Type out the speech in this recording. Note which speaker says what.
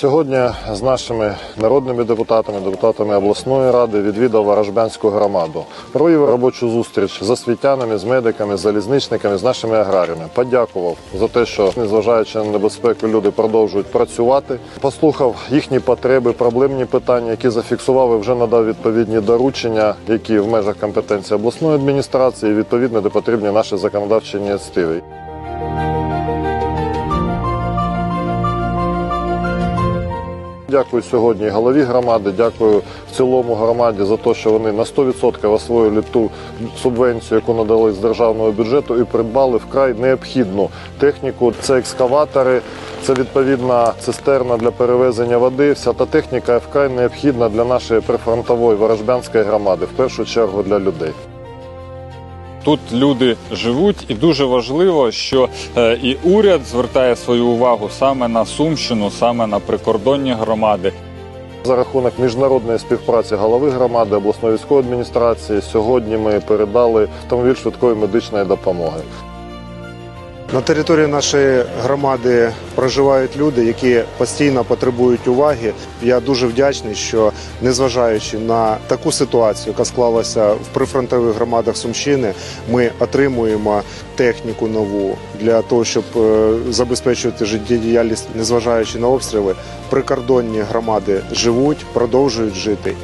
Speaker 1: Сьогодні з нашими народними депутатами, депутатами обласної ради відвідав Ворожбянську громаду. Провів робочу зустріч з освітянами, з медиками, з залізничниками, з нашими аграріями. Подякував за те, що незважаючи на небезпеку, люди продовжують працювати. Послухав їхні потреби, проблемні питання, які зафіксував і вже надав відповідні доручення, які в межах компетенції обласної адміністрації, відповідно, де потрібні наші законодавчі ініціативи. Дякую сьогодні голові громади. Дякую в цілому громаді за те, що вони на 100% освоїли ту субвенцію, яку надали з державного бюджету, і придбали вкрай необхідну техніку. Це екскаватори, це відповідна цистерна для перевезення води. Вся та техніка вкрай необхідна для нашої прифронтової ворожбянської громади, в першу чергу для людей.
Speaker 2: Тут люди живуть, і дуже важливо, що е, і уряд звертає свою увагу саме на Сумщину, саме на прикордонні громади.
Speaker 1: За рахунок міжнародної співпраці голови громади обласної військової адміністрації сьогодні ми передали автомобіль швидкої медичної допомоги.
Speaker 3: На території нашої громади проживають люди, які постійно потребують уваги. Я дуже вдячний, що незважаючи на таку ситуацію, яка склалася в прифронтових громадах Сумщини, ми отримуємо техніку нову для того, щоб е, забезпечувати життєдіяльність, незважаючи на обстріли. Прикордонні громади живуть, продовжують жити.